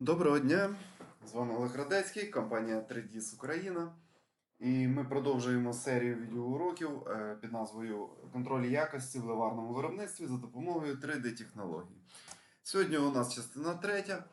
Доброго дня! З вами Олег Радецький, компанія 3DIS Україна. І ми продовжуємо серію відеоуроків е, під назвою Контроль якості в ливарному виробництві за допомогою 3D-технологій. Сьогодні у нас частина третя,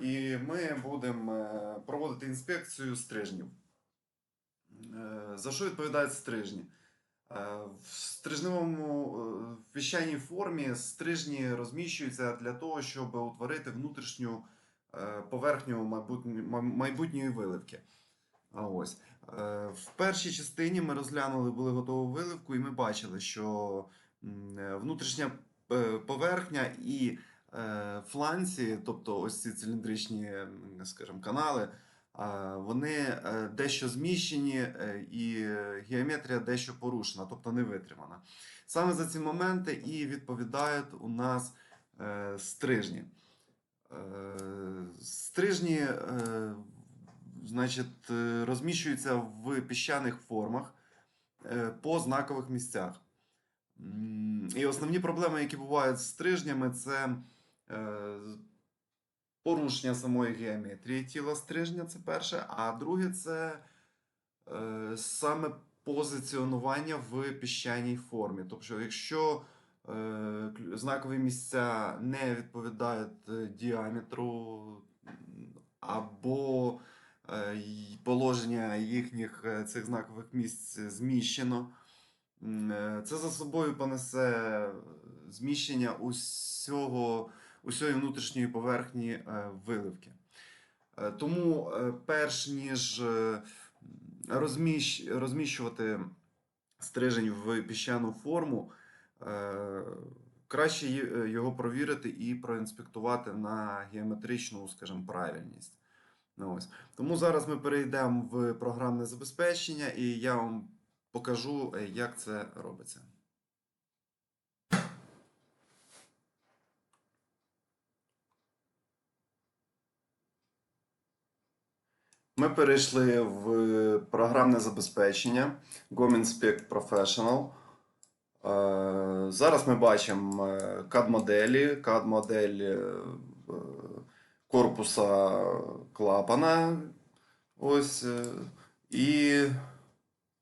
і ми будемо е, проводити інспекцію стрижнів. Е, За що відповідають стрижні? В стрижневому піщаній формі стрижні розміщуються для того, щоб утворити внутрішню поверхню майбутньої, виливки. А ось. Е, В першій частині ми розглянули були готову виливку, і ми бачили, що е, внутрішня е, поверхня і е, фланці, тобто ось ці циліндричні, скажімо, канали, вони е, дещо зміщені, е, і е, геометрія дещо порушена, тобто не витримана. Саме за ці моменти і відповідають у нас е, стрижні. Е, Стрижні, е, значить, е, розміщуються в піщаних формах по знакових місцях. І основні проблеми, які бувають з стрижнями, це порушення самої геометрії тіла стрижня, це перше. А друге, це саме позиціонування в піщаній формі. Тобто, якщо знакові місця не відповідають е, діаметру або е, положення їхніх е, цих знакових місць зміщено. Е, Це за собою понесе зміщення усього, усієї внутрішньої поверхні е, виливки. Е, Тому, е, перш ніж е, розміщ, розміщувати стрижень в піщану форму, е, краще е, його провірити і проінспектувати на геометричну, скажімо, правильність. Ну, ось. Тому зараз ми перейдемо в програмне забезпечення, і я вам покажу, е, як це робиться. Ми перейшли в програмне забезпечення GOM-Inspect Professional. Е, Зараз ми бачимо е, CAD-моделі, CAD-модель е, е, корпуса клапана. Ось. е, І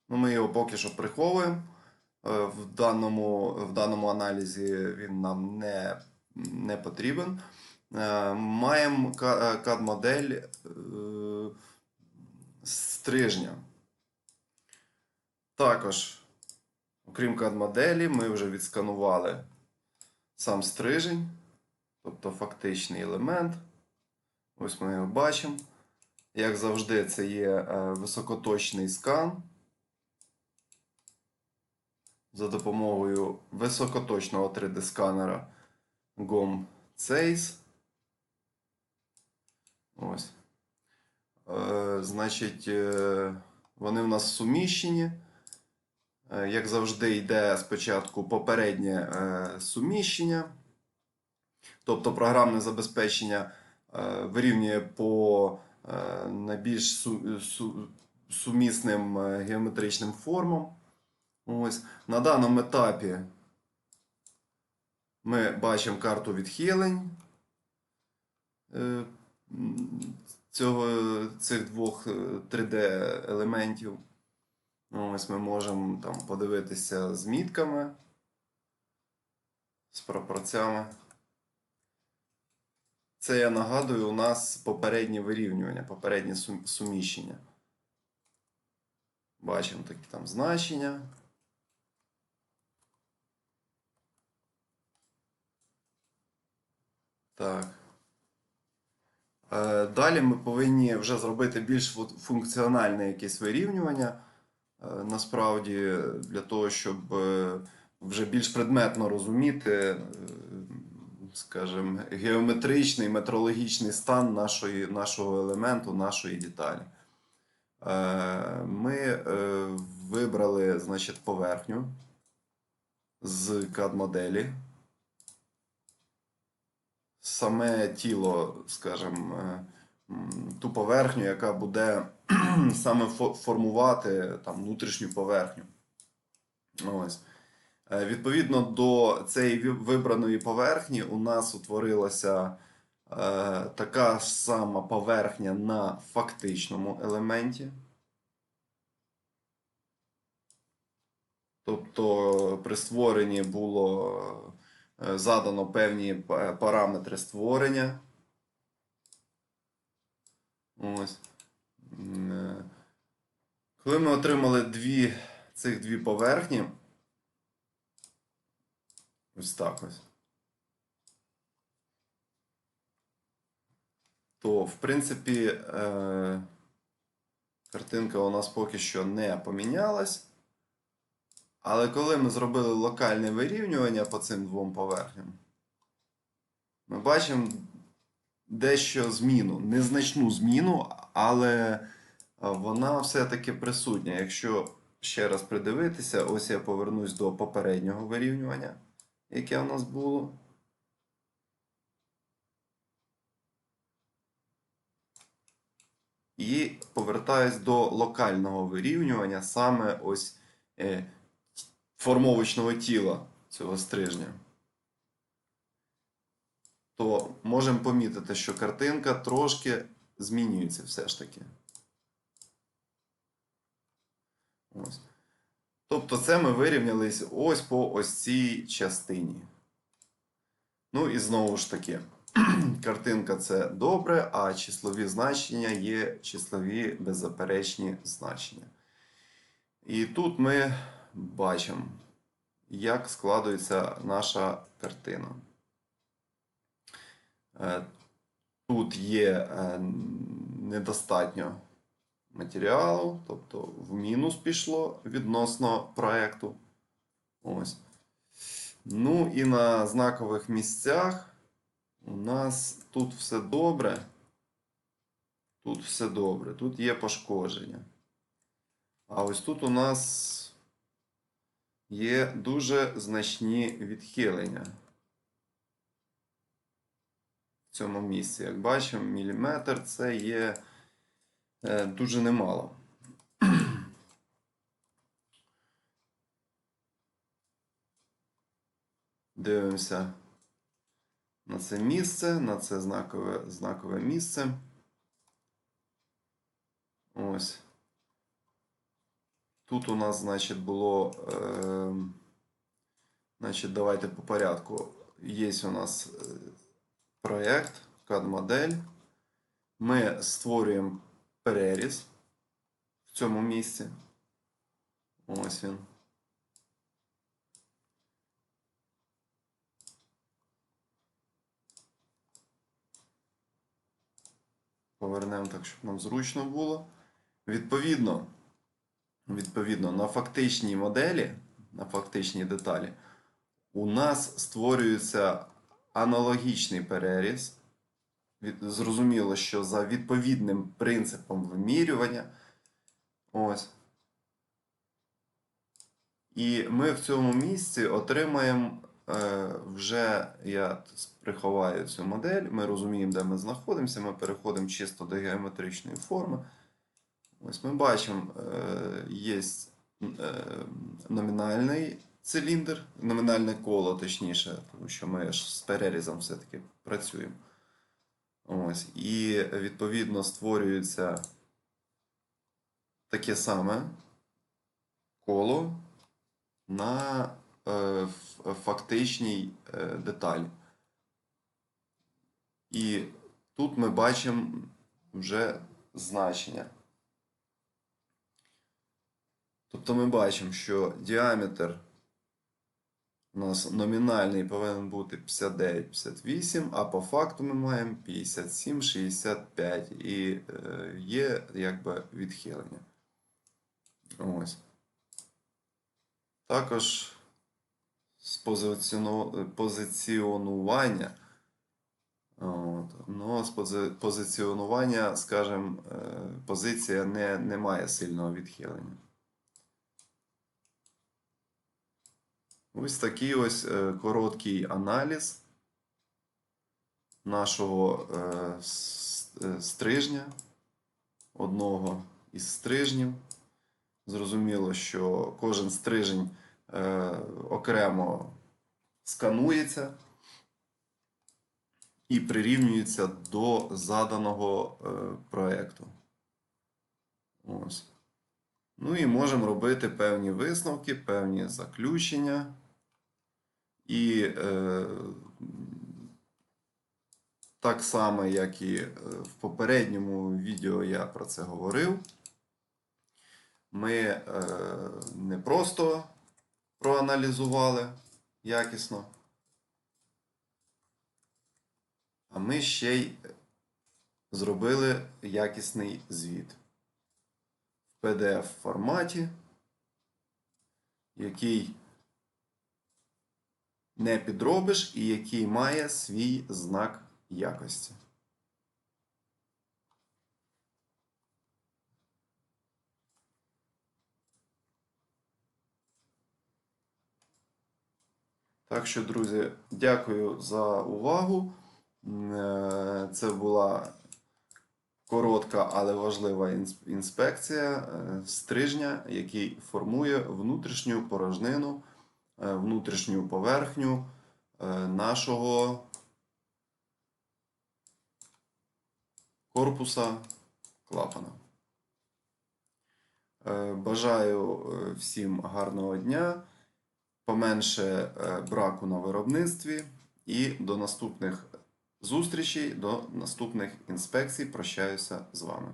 ну, ми його поки що приховуємо. Е, В даному, в даному аналізі він нам не, не потрібен. Е, Маємо е, CAD-модель е, стрижня. Також, окрім CAD-моделі, ми вже відсканували сам стрижень, тобто фактичний елемент. Ось ми його бачимо. Як завжди, це є е, високоточний скан. За допомогою високоточного 3D-сканера GOM CASE. Ось. Е, Значить, е, вони в нас суміщені. Е, Як завжди, йде спочатку попереднє е, суміщення. Тобто програмне забезпечення е, вирівнює по найбільш су- су- сумісним геометричним формам. Ось. На даному етапі ми бачимо карту відхилень цього, цих двох 3D-елементів. Ось ми можемо там подивитися з мітками, з пропорцями. Це я нагадую, у нас попереднє вирівнювання, попереднє суміщення. Бачимо такі там значення. Так. Е, Далі ми повинні вже зробити більш функціональне якесь вирівнювання. Е, Насправді, для того, щоб е, вже більш предметно розуміти, е, скажімо, геометричний, метрологічний стан нашої, нашого елементу, нашої деталі. Ми вибрали значить, поверхню з CAD-моделі. Саме тіло, скажімо, ту поверхню, яка буде саме формувати там, внутрішню поверхню. Ось. Е, Відповідно до цієї вибраної поверхні, у нас утворилася така ж сама поверхня на фактичному елементі. Тобто при створенні було е, задано певні параметри створення. Ось. Е, Коли ми отримали дві, цих дві поверхні, ось так ось. То, в принципі, е, картинка у нас поки що не помінялась. Але коли ми зробили локальне вирівнювання по цим двом поверхням, ми бачимо дещо зміну. Незначну зміну, але е, вона все-таки присутня. Якщо ще раз придивитися, ось я повернусь до попереднього вирівнювання, яке у нас було. І повертаюсь до локального вирівнювання саме ось е, формовочного тіла цього стрижня. То можемо помітити, що картинка трошки змінюється все ж таки. Ось. Тобто це ми вирівнялись ось по ось цій частині. Ну і знову ж таки, картинка це добре, а числові значення є числові беззаперечні значення. І тут ми бачимо, як складується наша картина. Е, Тут є е, недостатньо матеріалу, тобто в мінус пішло відносно проекту. Ось. Ну і на знакових місцях у нас тут все добре. Тут все добре. Тут є пошкодження. А ось тут у нас є дуже значні відхилення. Цьому місці. Як бачимо, міліметр це є е, дуже немало. Дивимося на це місце, на це знакове, знакове місце. Ось. Тут у нас, значить, було. Е, значить, давайте по порядку. Є у нас е, проєкт, CAD-модель. Ми створюємо переріз в цьому місці. Ось він. Повернемо так, щоб нам зручно було. Відповідно, відповідно, на фактичній моделі, на фактичній деталі, у нас створюється аналогічний переріз. Зрозуміло, що за відповідним принципом вимірювання. Ось. І ми в цьому місці отримаємо е, вже, я приховаю цю модель, ми розуміємо, де ми знаходимося, ми переходимо чисто до геометричної форми. Ось ми бачимо, е, є е, номінальний циліндр, номінальне коло, точніше, тому що ми ж з перерізом все-таки працюємо. Ось. І відповідно створюється таке саме коло на е, фактичній е, деталі. І тут ми бачимо вже значення. Тобто ми бачимо, що діаметр у нас номінальний повинен бути 59-58, а по факту ми маємо 57-65 і е, є якби відхилення. Ось. Також з позиціонування. От. Ну, з позиціонування, скажімо, е, позиція не, не має сильного відхилення. Ось такий ось е, короткий аналіз нашого е, е, стрижня, одного із стрижнів. Зрозуміло, що кожен стрижень окремо сканується. і прирівнюється до заданого проекту. Ось. Ну і можемо робити певні висновки, певні заключення. І е, так само, як і е, в попередньому відео я про це говорив. Ми е, не просто проаналізували якісно, а ми ще й зробили якісний звіт в PDF форматі, який не підробиш і який має свій знак якості. Так що, друзі, дякую за увагу. Е, Це була коротка, але важлива інспекція е, стрижня, який формує внутрішню порожнину, внутрішню поверхню е, нашого корпуса клапана. Е, Бажаю е, всім гарного дня, поменше е, браку на виробництві і до наступних зустрічей, до наступних інспекцій. Прощаюся з вами.